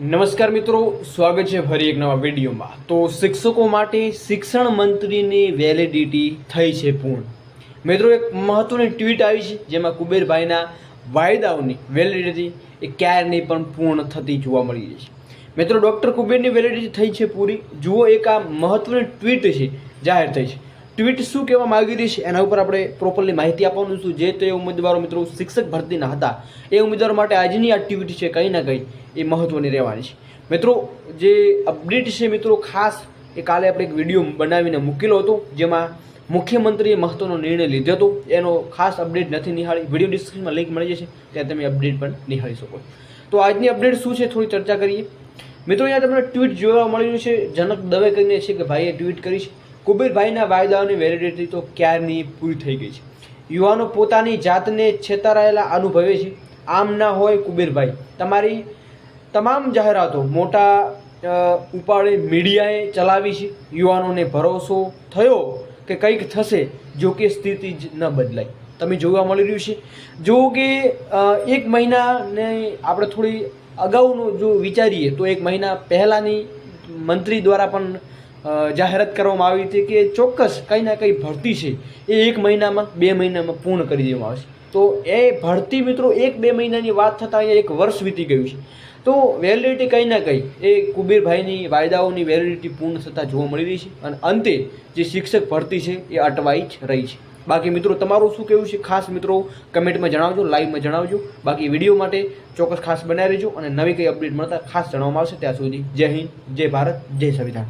નમસ્કાર મિત્રો, સ્વાગત છે ફરી એક નવા વિડીયોમાં. તો શિક્ષકો માટે શિક્ષણ મંત્રીની વેલિડિટી થઈ છે પૂર્ણ. મિત્રો, એક મહત્વની ટ્વીટ આવી છે, જેમાં કુબેરભાઈના વાયદાઓની વેલિડિટી એ ક્યારની પણ પૂર્ણ થતી જોવા મળી રહી છે. મિત્રો ડૉક્ટર કુબેરની વેલિડિટી થઈ છે પૂરી. જુઓ એક આ મહત્વની ટ્વીટ છે, જાહેર થઈ છે. ટ્વીટ શું કહેવા માગી રહી છે, એના ઉપર આપણે પ્રોપરલી માહિતી આપવાનું છું. જે તે ઉમેદવારો મિત્રો શિક્ષક ભરતીના હતા, એ ઉમેદવારો માટે આજની આ ટ્વીટ છે, કંઈ ના કંઈ એ મહત્ત્વની રહેવાની છે. મિત્રો, જે અપડેટ છે મિત્રો, ખાસ એ કાલે આપણે એક વીડિયો બનાવીને મૂકેલો હતો, જેમાં મુખ્યમંત્રીએ મહત્વનો નિર્ણય લીધો હતો. એનો ખાસ અપડેટ નથી નિહાળી. વીડિયો ડિસ્ક્રિપ્શનમાં લિંક મળી જશે, ત્યાં તમે અપડેટ પણ નિહાળી શકો તો આજની અપડેટ શું છે, થોડી ચર્ચા કરીએ. મિત્રો, અહીંયા તમને ટ્વીટ જોવા મળી રહ્યું છે. જનક દવે કરીને છે કે ભાઈએ ટ્વીટ કરી છે. કુબેરભાઈના વાયદાઓની વેલિડિટી તો ક્યારની પૂરી થઈ ગઈ છે? યુવાનો પોતાની જાતને છેતરાયેલા અનુભવે છે. આમ ના હોય કુબેરભાઈ. તમારી તમામ જાહેરાતો મોટા ઉપાડે મીડિયાએ ચલાવી છે. યુવાનોને ભરોસો થયો કે કંઈક થશે જો કે સ્થિતિ જ ન બદલાય. તમે જોવા મળી રહ્યું છે. જો કે એક મહિનાને આપણે થોડી અગાઉનું જો વિચારીએ તો એક મહિના પહેલાંની મંત્રી દ્વારા પણ જાહેરાત કરવામાં આવી હતી કે ચોક્કસ કંઈ ના કંઈ ભરતી છે. એ એક મહિનામાં, બે મહિનામાં પૂર્ણ કરી દેવામાં આવશે. તો એ ભરતી મિત્રો એક બે મહિનાની વાત થતાં અહીંયા એક વર્ષ વીતી ગયું છે. તો વેલિડિટી કંઈ ના કંઈ, એ કુબેરભાઈની વાયદાઓની વેલિડિટી પૂર્ણ થતાં જોવા મળી રહી છે અને અંતે જે શિક્ષક ભરતી છે એ અટવાઈ જ રહી છે. બાકી મિત્રો, તમારું શું કહેવું છે? ખાસ મિત્રો, કમેન્ટમાં જણાવજો, લાઈવમાં જણાવજો. બાકી વીડિયો માટે ચોક્કસ ખાસ બનાવી રહેજો અને નવી કંઈ અપડેટ મળતા ખાસ જણાવવામાં આવશે ત્યાં સુધી જય હિન્દ, જય ભારત, જય સંવિધાન.